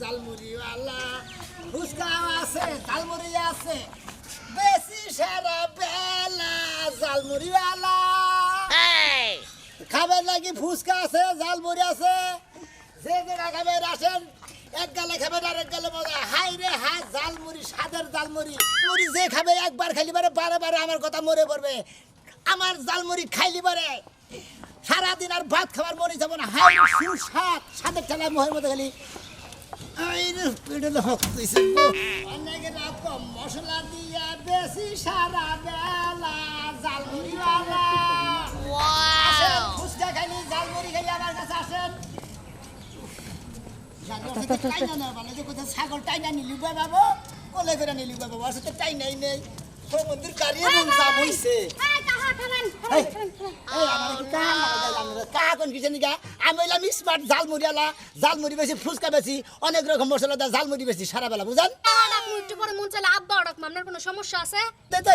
জালমুড়িওয়ালা ফুচকাও আছে জালমুড়ি আছে বেশি সারা বেলা জালমুড়িওয়ালা খাবার লাগি ফুচকা আছে জালমুড়ি আছে। যে যেটা খাবেন আসেন, এক গালে খাবেন আর এক গালে মজা। হাই রে হাই জালমুড়ি সাদের জালমুড়ি মুড়ি যে খাবে, একবার খাইলি বারে বারে বারে আমার কথা মরে পড়বে। আমার জালমুড়ি খাইলি বারে সারাদিন আর ভাত খাবার মনে যাব না। হাই সুস্বাদ। সাদের ঠেলা মোহের মধ্যে খালি। এই রে পেটে হক দিছে গো। অনেক রকম মশলা দিয়া বেশি সারা বেলা জালমুড়িওয়ালা ফুচকা খাইলি জালমুড়ি খাইলি আমার কাছে আসেন। টাইনা না মানে যে কোথাও ছাগল টাইনা নিলি বাবু কোলে করে নিলি বাবু আসলে টাইনাই নেই। সমুদ্রের কারিয়ে বলছা আমি স্মার্ট আলা বেশি ফুচকা বেশি অনেক রকম মশলা দা বেশি সারা বেলা বুঝান একটু পরে মন চাইলে আব্বা ওরকম আপনার কোনো সমস্যা আছে? তো তো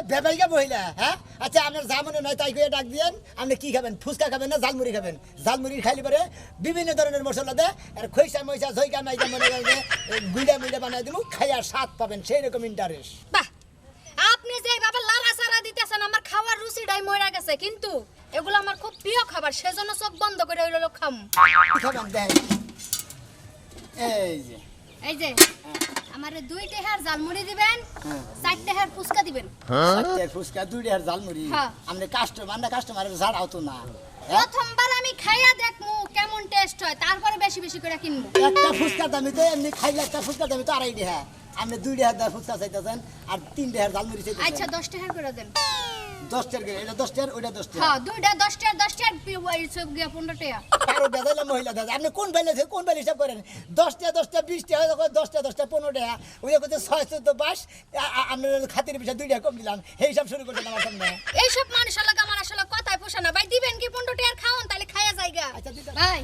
বহিলা হ্যাঁ? আচ্ছা আপনার যা মনে নয় তাই করে ডাক দিয়েন আপনি কি খাবেন ফুচকা খাবেন না জালমুড়ি খাবেন? জালমুড়ি খাইলে পরে বিভিন্ন ধরনের মশলা দেয় আর খৈসা মৈসা ঝইকা মাইকা মনে করেন যে গুইডা মুইডা বানাই দিব খাইয়ার স্বাদ পাবেন সেই রকম ইন্টারেস্ট বাহ! আপনি লালা সারা দিতেছেন আমার খাওয়ার রুচিটাই মরে গেছে কিন্তু এগুলো আমার খুব প্রিয় খাবার সেজন্য চোখ বন্ধ করে ওই লোক খাম। এই যে। এই যে আমার দুই টেহার জালমুড়ি দিবেন চার টেহার ফুচকা দিবেন। চারটে ফুচকা দুইটা আর জালমুড়ি হ্যাঁ। আপনি কাস্টমার না কাস্টমারের ছাড়াও তো না। হ্যাঁ? প্রথমবার আমি খাইয়া দেখমু কেমন টেস্ট হয় তারপরে বেশি বেশি করে কিনবো। একটা ফুচকা দামি তো এমনি খাইলে একটা ফুচকা দামি তো আড়াই দেহা আপনি দুই দা ফুচকা চাইতেছেন আর তিন দেহার জালমুড়ি আচ্ছা দশটা দশ টাকা করে দেন। দশটার করে এটা দশটার ওইটা দশটার হ্যাঁ দুইটা দশ টেহার দশ টেহার সব গিয়া পনেরো টেহা কারও বেদাইলে মহিলা দাদা। আপনি কোন বেলে কোন বেলে হিসাব করেন? দশটা দশটা বিশটা হয় তখন দশটা দশটা পনেরোটা ওই করতে ছয় চোদ্দ বাস আপনার খাতির বিষয় দুইটা কম দিলাম। সেই হিসাব শুরু করছেন আমার সামনে। এইসব মানুষের লোক আমার আসলে কথায় পোষা না। ভাই দিবেন কি পনেরো টাকার খাওয়ান তাহলে খাইয়া জায়গা আচ্ছা, ভাই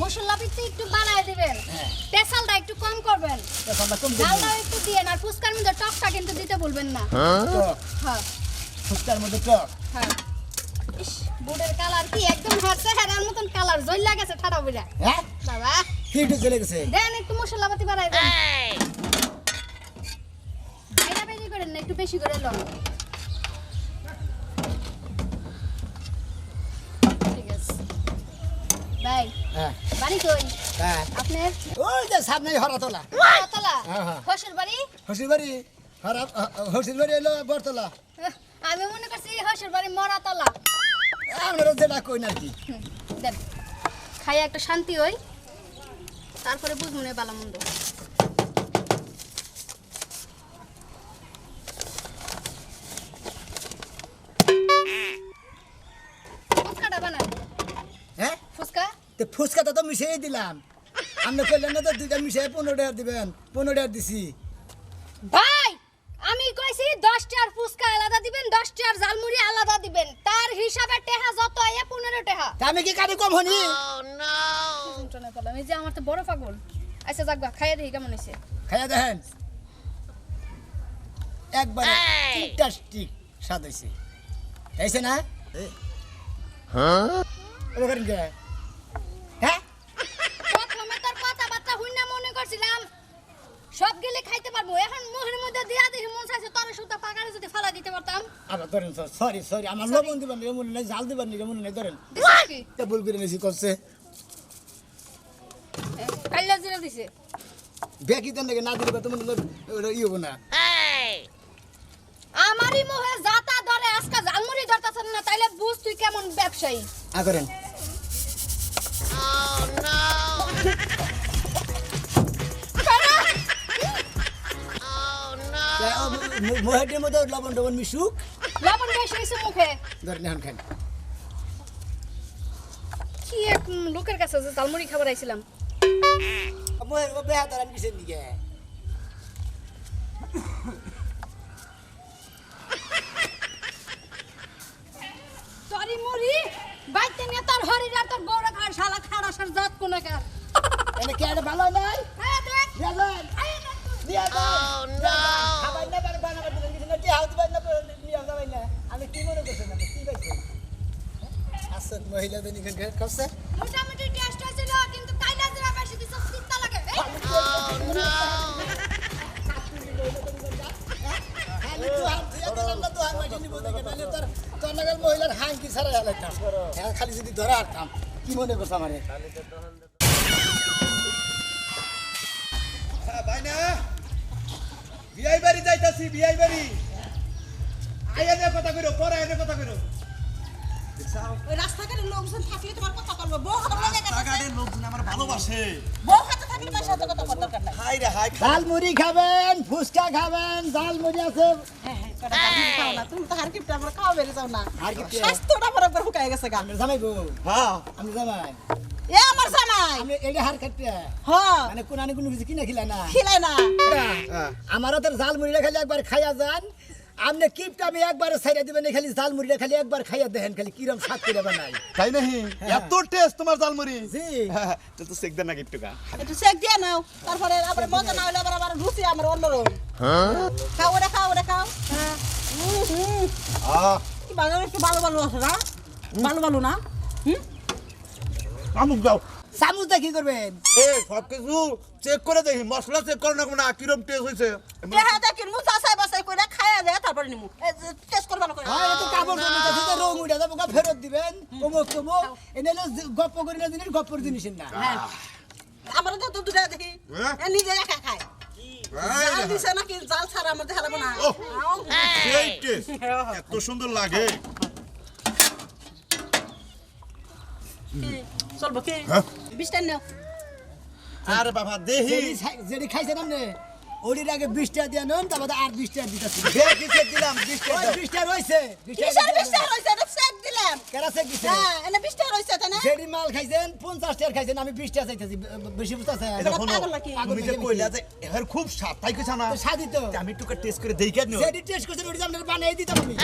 মশলা পিঠে একটু বানায় দিবেন। হ্যাঁ। পেশালটা একটু কম করবেন। তখন কম দিলাম ঝালটাও একটু দিয়েন আর ফুচকার মধ্যে টকটা কিন্তু দিতে বলবেন না। টক হ্যাঁ। ফুচকার মধ্যে টক হ্যাঁ। ইস, বুটের কালার কি একদম হারছে হেরার মতন কালার। জইলা গেছে ঠাডা বুড়া হ্যাঁ? বাবা। কি চলে গেছে। দেন একটু মশলা পাতি বানাই দেন। ভাইরা বেশি করেন না একটু বেশি করে লন। ঠিক আছে। ভাই হ্যাঁ। বাড়ি কই? হ্যাঁ। আপনার? ওই যে সামনে হরাতলা। হ্যাঁ, হ্যাঁ। হসের বাড়ি হসির বাড়ি হরা হসির বাড়ি এলো বরতলা আমি মনে করছি হসের বাড়ি মরাতলা। আপনারা যেটা কই না কি খাইয়া একটা শান্তি হই। তারপরে বুঝব না বালা মন্দ। ফুচকাটা হ্যাঁ? তো ফুচকাটা তো মিশিয়ে দিলাম। আপনি কইলেন না তো দুইটা মিশিয়ে পনেরো টাকা দিবেন। পনেরো টাকা দিছি। আমি কইছি দশ টার ফুচকা আলাদা দিবেন দশ টার জালমুড়ি আলাদা দিবেন। তার হিসাবে টেহা যত আইয়া পনেরো টেহা। আমি কি কারি কম হনি? যন্ত্রণা পেলাম এই যে আমার তো বড় পাগল। আচ্ছা যাকবা খাইয়া দেখি কেমন হয়েছে। খাইয়া দেখেন। একবারে তিনটা স্টিক স্বাদ হয়েছে। খাইছে না? ওরা করেন কে? হ্যাঁ সব গেলে খাইতে পারব। এখন মুখের মধ্যে দিয়া দেখি মন চাইছে তোর সুতা পাকারে যদি ফালা দিতে পারতাম। আবার ধরেন স্যার সরি সরি আমার লবণ দিবার নিয়ে মনে নেই জাল দিবার নিয়ে মনে নেই ধরেন। এটা ভুল করে নিয়েছি করছে? এ, কাইলা জিরা দিছে। ব্যাকি দেন না দিলে ওটা ই হব না। আমারই মুখে জাতা ধরে আজকে জালমুড়ি ধরতেছেন না তাইলে বুঝ তুই কেমন ব্যবসায়ী। আ করেন। মহেটের মধ্যে লবণ টবণ মিশুক। লবণ বেশি হয়েছে মুখে? ধরেন এখন খান। কি এক লোকের কাছে যে জালমুড়ি খাবার আইছিলাম? মহের বেহা ধরেন কিসের দিকে সরি মুড়ি? বাইতে নিয়ে তোর হরির আর তোর বউরা খায় শালা খাড়াসার জাত কোন কার? এনে কি এটা ভালো নাই? খায় দেখ। দিয়া দেন মহিলাদের নিকট গ্রেড করছে? মোটামুটি টেস্ট হয়েছিল কিন্তু কাইলা জরা বেশি কিছু চিন্তা লাগে মহিলার হাঙ্কি ছাড়া হেলাইতাম খালি যদি ধরা আটতাম কি মনে করছ আমার? আচ্ছা, ভাই কথা কইরো পরে কথা কইরো। ওই রাস্তাঘাটের লোকজন থাকলে তোমার কথা বলব। বউ হাতে লাগে গেছে টাকাটের লোকজন আমার ভালোবাসে। বউ হাতে থাকলে তার সাথে কথা বলার দরকার নাই। হাই রে হাই। জাল মুড়ি খাবেন ফুচকা খাবেন মুড়ি আছে। হ্যাঁ হ্যাঁ কটা কাজ খাও না। তুমি তো হার কিপটা আমরা খাওয়া বেড়ে যাও না। আর কি? স্বাস্থ্যটা বরাবর হুকায় গেছে গা। আমি জামাই গো হ্যাঁ। আমি জামাই। এ আমার জামাই। আমি এইটা হার কাটতে হ্যাঁ। মানে কোন আনি কোনো কিছু কিনে খিলা না। খিলাই না। আমারও তোর জাল মুড়িটা খালি একবার খাইয়া যান। আপনি কিপটা আমি একবার ছাইরা দিবেন খালি জাল মুড়িটা খালি একবার খাইয়া দেখেন খালি কিরম স্বাদ করে বানাই তাই নাহি এত টেস্ট তোমার জালমুড়ি জি। তো তো সেক দেন না একটু কা একটু চেক দিয়ে নাও তারপরে আবার মজা না হলে আবার আবার রুচি আমার অন্যরকম। খাও ওটা খাও ওটা খাও। হ্যাঁ। হুম, হুম। কি ভালো একটু ভালো ভালো আছে না? ভালো ভালো না? হুম? আমুক দাও। চামচটা কি করবেন? এ সব কিছু চেক করে দেখি মশলা চেক করে না না কিরম টেস্ট হইছে। দেহা দেখি মুসা সাই বাসাই কইরা খাইয়া দেয় তারপরে নিমু। টেস্ট করবা না হ্যাঁ এটা তো কাপড় আছে, তো রং উঠে যাব গা ফেরত দিবেন। অমুক তমুক। এনে গপ্প করি না জিনিস গপ্পর জিনিস না। আমার তো দুটা দেখি। হ্যাঁ? এ নিজে একা খায়। জাল দিছে নাকি জাল ছাড়া আমার দেখালাম না। ওহ। সেই টেস্ট। এত সুন্দর লাগে? চলবো কি? হ্যাঁ? আরে বাবা দেহি। যেটি খাই- যেটি খাইছেন আপনি ওটির আগে বিশ টাকা দিয়ে নেন তারপরে আর বিশ টাকা দিতেছি দিলাম? বিশটা ওই বিশ টাকা রয়েছে। বিশটা হ্যাঁ এনে বিশটা রয়েছে তাই না যেটি মাল খাইছেন পঞ্চাশ খাইছেন আমি বিশ টাকা চাইতেছি। বে- বেশি বুঝতেছেন? এটা শোনো পাগল নাকি? তুমি যে কইলা যে এর খুব স্বাদ তাই কইছ না? সাদি তো। আমি একটু টেস্ট করে দেখি কেন টেস্ট করছেন ওটি আপনার বানিয়ে দিতাম আমি।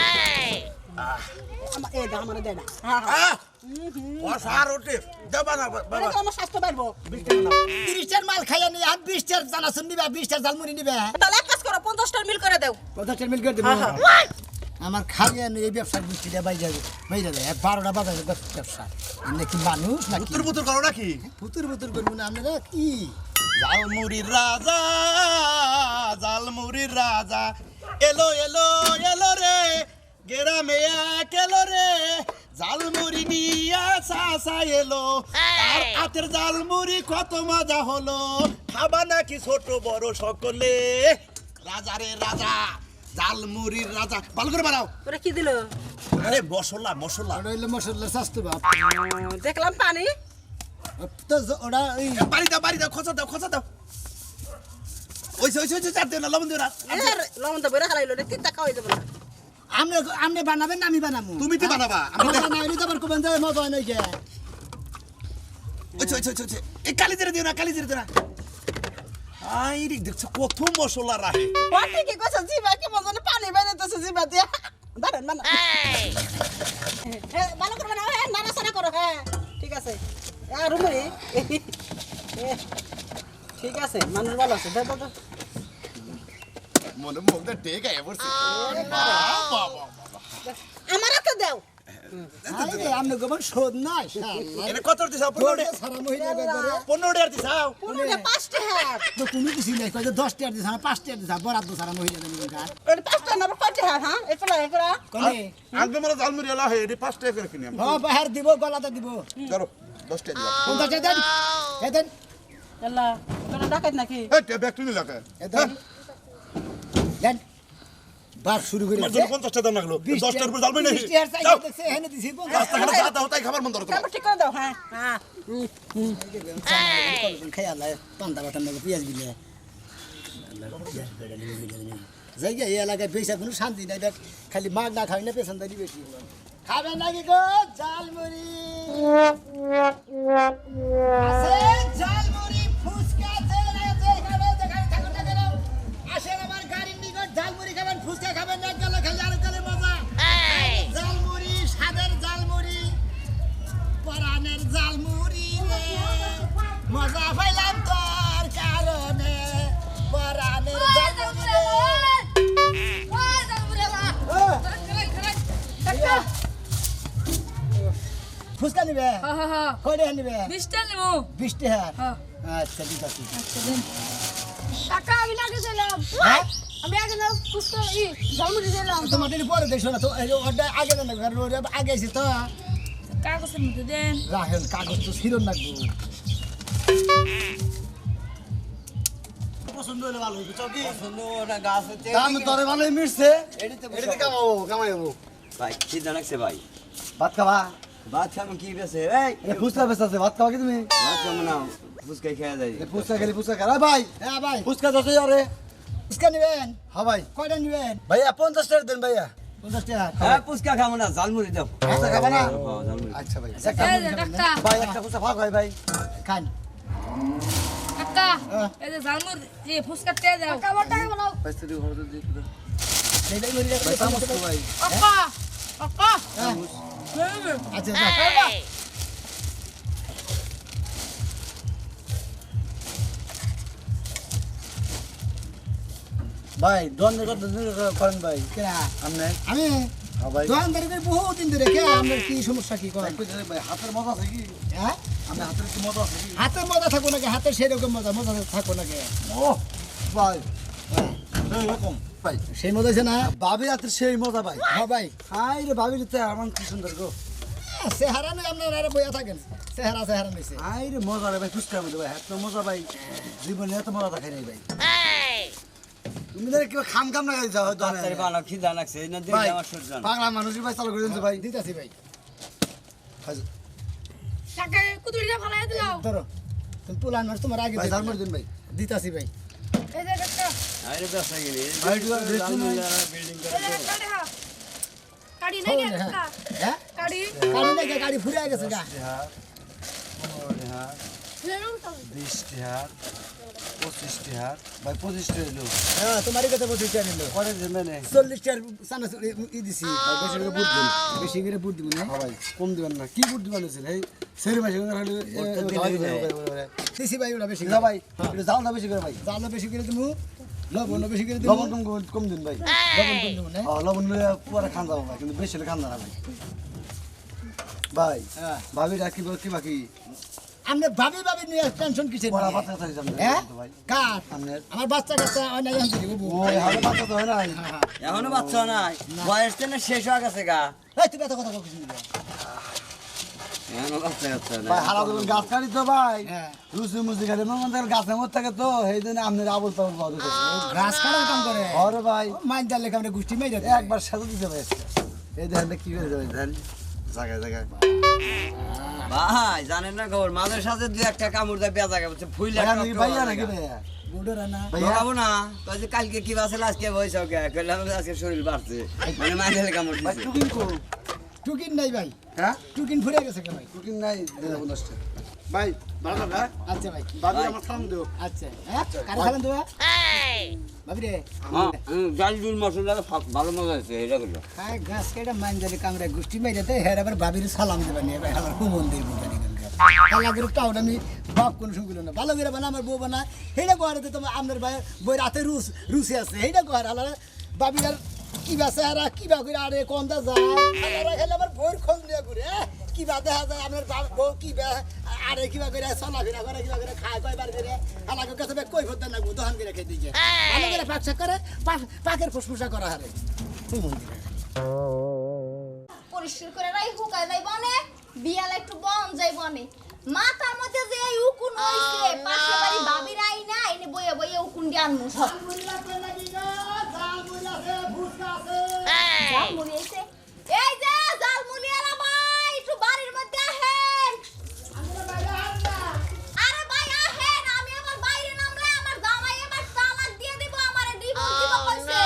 আমার আমার না হ্যাঁ হ্যাঁ না আমার মাল। খাইয়া নিয়ে আর বিশ টাকার জানাশুন নিবে বিশ টাকার জালমুড়ি নিবে। তাহলে এক কাজ করো পঞ্চাশটার মিল করে দেও। পঞ্চাশ মিল করে দেবো। আমার খাইয়া নিয়ে এই ব্যবসার বৃষ্টিটা বাই যাবে বাই যাবে। বারোটা বাজার ব্যবসা নাকি মানুষ নাকি? উত্তর পুতুর করো নাকি? ফুতুর ফুতুর করব না আপনারা কি? জালমুড়ির রাজা জালমুড়ির রাজা। এলো এলো এলো রে গেরামে এক এলো রে জালমুড়ি নিয়া চাচা এলো। আর হাতের জালমুড়ি কত মজা হলো খাবা নাকি ছোট বড় সকলে? রাজা রে রাজা জালমুড়ির রাজা ভালো করে বানাও। ওরা কি দিল? আরে মশলা মশলা। ওটা হইল মশলার স্বাস্থ্য বাপ দেখলাম পানি। তো জ- ওটা ওই এ, বাড়ি দাও বাড়ি দাও খোঁচা দাও খোঁচা দাও। ওইসে ওইসে ওইসে চার দিও না লবণ দিও না। লবণ তো বইরা খালাইলো রে তিনটা খাওয়াই যাবে না। আপনি আপনি বানাবেন না আমি বানাবো তুমি তো বানাবা। আমি আমার বানাইলে তো আবার কোবেন যে মজা হয় নাকি? ওইছে ওইছে ওইছে এই কালি জিরে দিও না কালি জিরে দিও না। আই রে দেখছ কত মশলা রাহে। ওটি কি কইছ জিবা কি মজা না পানি বাইরেতেছে জিবা দিয়া। দাঁড়ান বানা হ্যাঁ ভালো করে বানাও হ্যাঁ নাড়াচাড়া করো হ্যাঁ। ঠিক আছে। আর রুমুরি ঠিক আছে মানুষ ভালো আছে মনে মুখ দে টেক আয় বসে বাবা আমার হাতে দাও আপনি গোবন শোধ নাই এনে কত দিছাও পনেরো 15 সারা মহিলা করে 15 টাকা দিছাও পাঁচটা হ্যাঁ তো তুমি কিছু নাই কয় যে দশ টাকা না পাঁচ টাকা দিস বরাদ্দ সারা মহিলা ওটা পাঁচটা না কয়টা হ্যাঁ হ্যাঁ এরপর এরপর কোনে আগে মোর জালমুড়ি এলা হে এটি 5 টাকা করে কিনি আমি হ বাহার দিব গলাতে দিব ধরো 10 টাকা দিলাম পঞ্চাশ টাকা দেন এ দেন আল্লাহ তোরা ডাকাত নাকি এই ব্যাগ তুই লাগে এ দেন। দেন। বার শুরু করে জন্য 50 টাকা দাম লাগল। 10 টাকার উপর জালমুড়ি নেই বিশ টাকার চাইতে দেখছে এখানে দিছি পঞ্চাশ রাস্তাঘাটে যা দাও তাই খাবার মন ধরো তোমার। তারপর ঠিক করে দাও হ্যাঁ। হ্যাঁ। খাই পান্তা বাটার নাকি পেঁয়াজ দিলে জায়গা এই এলাকায় পয়সা কোনো শান্তি নাই দেখ। খালি মাগ না খাই না পেছনদারি বেশি। খাবে নাকি গো? ঝালমুড়ি। আছে ঝালমুড়ি। কয়টা নিবে বিশ টাকা আচ্ছা ঠিক আছে। কাকা আমি আগে ছিলাম হ্যাঁ? আমি আগে না ফুসকা ই ঝালমুড়ি ছিলাম তোমার টেনে পরে দেখছ না তো? ওটা আগে দেন না কারণ ওটা আগে এসে তো। কাগজের মধ্যে দেন। রাখেন কাগজ তো ছিল না গো। পছন্দ হলে ভালো হইবে চকি দাম তোরে ভালোই মিটছে এডিতে এটাতে কামাবো কামাইবো ভাই কি জানাকছে ভাই। ভাত খাবা? ভাত খাবেন কি বেছে এই এটা ফুচকা বেচা আছে ভাত খাবা কি তুমি ভাত খাব না ফুচকাই খেয়ে যায় এ ফুচকা খেলি ফুচকা খারা ভাই হ্যাঁ ভাই ফুচকা দশ আরে ফুচকা নেবেন হ্যাঁ ভাই কয়টা নেবেন ভাইয়া পঞ্চাশ টাকা দেন ভাইয়া পঞ্চাশ টাকা হ্যাঁ ফুচকা খাব না ঝালমুড়ি দাও ফুচকা খাবা না হ্যাঁ, ঝালমুড়ি আচ্ছা ভাই এই যে কাকা ভাই একটা ফুচকা ফাঁক হয় ভাই খান কাকা হ্যাঁ। এই যে ঝালমুড়ি ই ফুসকা তে দাও কাকা বড় টাকা বলো ভাই স্ত্রী ঘর দিয়ে দিতে দাও। সেইটাই হ্যাঁ, হ্যাঁ আচ্ছা ভাই দোকানদার কত দিন করেন ভাই। কেনা? আপনি? আমি? হ্যাঁ ভাই। দোকানদারি করে বহু দিন ধরে কে? আপনার কি সমস্যা কি করেন? ভাই হাতের মজা আছে কি? হ্যাঁ? আপনি হাতের কি মজা আছে কি? মজা থাকো নাকি? হাতে সেরকম মজা মজা থাকো নাকি? ও ভাই। এরকম ভাই। সেই মজা আছে না ভাবি হাতের সেই মজা ভাই। হ্যাঁ ভাই। হাই রে ভাবি রে আমার কি সুন্দর গো। চেহারা নেই আপনার আরে বইয়া থাকেন। চেহারা চেহারা নিছে। হাই রে মজা রে ভাই ফুচকা মধ্যে ভাই এত মজা ভাই। জীবনে এত মজা দেখাই নাই ভাই। তুমি না কিবা খাম খাম না যাও বানাও কি জানাকছে এই না ভাই আমার সূর্য পাগলা মানুষই ভাই চালু করে দিনছে ভাই। দিতাছি ভাই। কুতুরিটা ধরো। তুমি পুলান মার তোমার আগে ভাই ঝালমুড়ি দিন ভাই। দিতাছি ভাই। এই যে হ্যাঁ হ্যাঁ কথা বলছি চেয়ার নিল করে যে মেনে চল্লিশ টাকার চানা ই দিছি ভাই বেশি করে বুট দিন বেশি করে বুট দিব না হ্যাঁ কম দিবেন না কি বুট দিবেন ছিল এই মাসে ভাই ওটা বেশি যা ভাই জাল না বেশি করে ভাই জালো বেশি করে দিব লবণ বেশি করে দিব? লবণ কম কম- কম দিন ভাই। লবণ কম দিব না? হ্যাঁ, লবণ নিলে খান যাব ভাই কিন্তু বেশি হলে খান না ভাই। ভাই হ্যাঁ। ভাবি রাখি কি বাকি? আপনি ভাবি ভাবি নিয়ে টেনশন কিসের বাচ্চা হ্যাঁ? আমার বাচ্চা কাচ্চা ওই বাচ্চা তো হয় না এখনও বাচ্চা নাই? বয়স তো শেষ হয়ে গেছে গা। এই তুই এত কথা বলছিস না এখনও বাচ্চা কাচ্চা ভাই হারা দেবেন গাছ কাটি তো ভাই। হ্যাঁ। রুচি মুচি খালি মন মধ্যে গাছের মধ্যে থাকে তো সেই জন্য আপনার আবল তাবল পাওয়া যাচ্ছে কাটার কাম করে? আরে ভাই। মাইন ডালে কামড়ে গুষ্টি মেরে দেয়। একবার সাথে দিতে ভাই এই দেখেন কি করে যাবে দেখেন। জায়গায় জায়গায়। ভাই জানেন না খবর? মাঝে সাথে দুই একটা কামড় দেয় গেছে ফুইলে ভাইয়া নাকি ভাইয়া? না। কালকে কি বাসে আজকে বয়স ওকে? কইলাম আজকে শরীর বাড়ছে। মানে মাঝে কামড় দিছে। টুকিন নাই ভাই। হ্যাঁ? টুকিন ফুরে গেছে কে ভাই? টুকিন নাই দিলে ভাই ভালো হ্যাঁ? আচ্ছা ভাই। ভাবি আমার থাম দিও আচ্ছা হ্যাঁ? কারে খাবেন তো ভাবি রে। জাল জুল মশলা ভালো মজা হয়েছে এটা করল। খায় ঘাস কেটে মাইন ডালে কামড়ে গুষ্টি মেরে দেয় হ্যাঁ আবার ভাবির সালাম দেবে নিয়ে ভাই আমার কুমন দিয়ে বুঝানি আল্লাহ করে টাউন আমি বাপ কোনো শুনগুলো না। ভালো করে বানা আমার বউ বানা সেইটা কোয়ারে তোমার আপনার ভাই বই রাতে রুস রুসি আছে সেইটা কোয়ার আল্লাহ বাবির আর কি বাসে আর কি বা করে আরে কোন দা আল্লাহ খেলে আমার বউর খোঁজ নিয়ে ঘুরে কি বা দেখা যায় আপনার বাপ বউ কি বা আরে কি বা করে চলা ফিরা করে কি বা করে খায় কয়বার করে আল্লাহ কাছে কই হতে না দোকান করে খেতে দিয়ে ভালো করে পাকশাক করে পা- পাকের ফুসফুসা করা হারে পরিষ্কার করে রাই হুকায় যাই বনে বিয়াল একটু বন যাই বনে মাথার মধ্যে যে এই উকুন হইছে পাশে বাড়ি ভাবি রাই না এনে বইয়া বইয়া উকুন দিয়ে আনমু। সব জালমুড়ি হইছে এই যে জালমুড়ি আলা ভাই একটু বাড়ির মধ্যে আহেন। আরে ভাই আহেন আমি আবার বাইরে নামলে আমার জামাই এবার তালাক দিয়ে দিব আমারে ডিভোর্স দিব কইছে।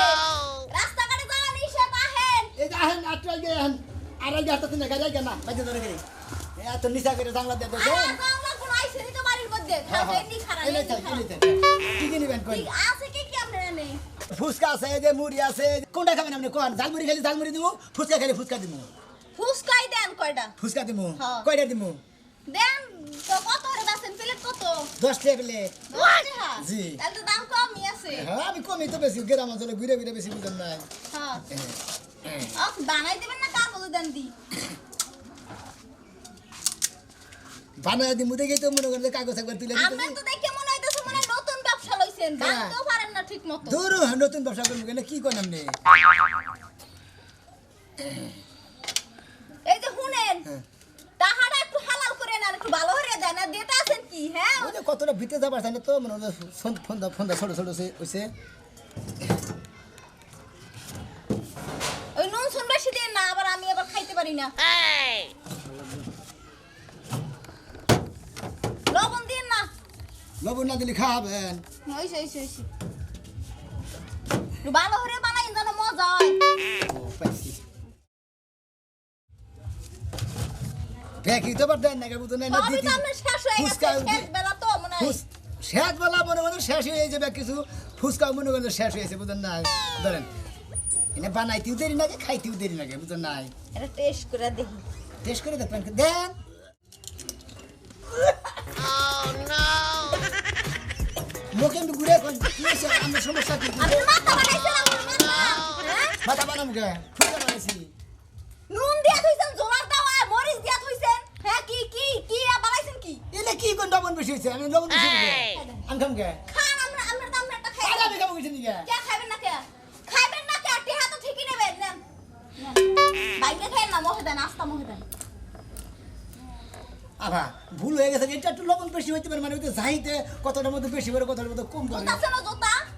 রাস্তাঘাটে যাওয়া নিষেধ আহেন। এই যে আহেন আটটা আগে আহেন। আর আগে হাতে তিন গাড়ি আগে না ধরে গেলে। এত নিশা করে জানলা দিয়ে দেছে আরে আমরা কোন আইছে নি তো বাড়ির মধ্যে? থাকবে খারাপ এলে থাক খারাপ। থাক কি কি নিবেন কই ঠিক আছে কি কি আপনারা নেই ফুচকা আছে যে মুড়ি আছে কোনটা খাবেন আপনি? কোন? ঝালমুড়ি খালি ঝালমুড়ি দিমু ফুচকা খালি ফুচকা দিব ফুসকাই দেন কয়টা? ফুচকা দিমু। হ্যাঁ। কয়টা দিমু? দেন তো কত করে বেচেন? প্লেট কত? দশ টাকা প্লেট। জি। তাহলে তো দাম কমই আছে। হ্যাঁ আমি কমই তো বেশি গ্রাম অঞ্চলে ঘুরে ঘুরে বেশি বুঝেন নাই। হ্যাঁ। ও বানাই দেবেন না কাগজ দেন দি। বানায় দিমু দেখে তো মনে করেন কাগজ একবার তুলে দিতে আমরা তো দেখে হইতেছে মনে হয় পারেন না ঠিক মতো দূর নতুন ব্যবসা করব কেন? কি করলাম নে এই যে শুনেন হ্যাঁ। তাহারা একটু হালাল করে না একটু ভালো করে দেন। না দিতে আছেন কি? হ্যাঁ। ওই যে কতটা ভিতরে যাবার চাই না তো? মানে ফোন ফোন ফোন ছোট ছোট হয়েছে ওই নুন শুন বেশি না আবার আমি আবার খাইতে পারি না। লবণ দিন না লবণ না দিলে খাবেন। ওইসে ওইসে ওইসে ভালো করে বানাই যেন মজা হয়। পাইছি দেখি তো বার দেন না কেবল নাই না দিদি শেষ ফুচকা শেষ বেলা তো মনে হয়। শেষ বেলা মনে মনে শেষ হয়ে যাবে কিছু। ফুচকা মনে শেষ হয়েছে বুঝলেন না? ধরেন এনে বানাইতেও দেরি লাগে খাইতেও দেরি লাগে বুঝলেন নাই এটা টেস্ট করে দেখি। টেস্ট করে দেখবেন দেন। মুখে আমি ঘুরে এখন কি হয়েছে আমার সমস্যা কি? আপনি মাথা বানাইছেন মাথা। হ্যাঁ? বানাম বানাইছি। নুন দিয়া থইছেন জোলার দাওয়া মরিচ দিয়া থইছেন। হ্যাঁ কি কি কি বানাইছেন কি? এলে কি কোন লবণ বেশি আমি লবণ বেশি দিবে আমি খাম গে খান আমরা আমরা তো আমরা একটা খাই। আরে আমি খাব কিছু নিগে কে খাবেন না কে? খাবেন না কে? টিহা তো ঠিকই নেবেন নেন। বাইরে খাইন না মহে দেন আস্তা মহে দেন আভা ভুল হয়ে গেছে এটা একটু লবণ বেশি হইতে পারে মানে ওই যে চাহিতে কতটার মধ্যে বেশি করে কতটার মধ্যে কম করে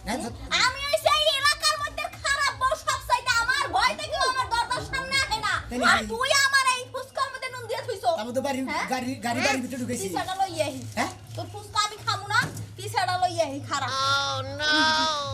হ্যাঁ, আমি ওই সেই এলাকার মধ্যে খারাপ বউ সব চাইতে আমার ভয় থেকে আমার দরজার সামনে আসে না। আর তুই আমার এই ফুসকার মধ্যে নুন দিয়ে থইছো। আমি তো বাড়ি হ্যাঁ? গাড়ি গাড়ি বাড়ির ভিতরে ঢুকেছি। পিছাটা লই আহি। হ্যাঁ? তোর ফুসকা আমি খামু না পিছাটা লই আহি খারাপ। খারাপ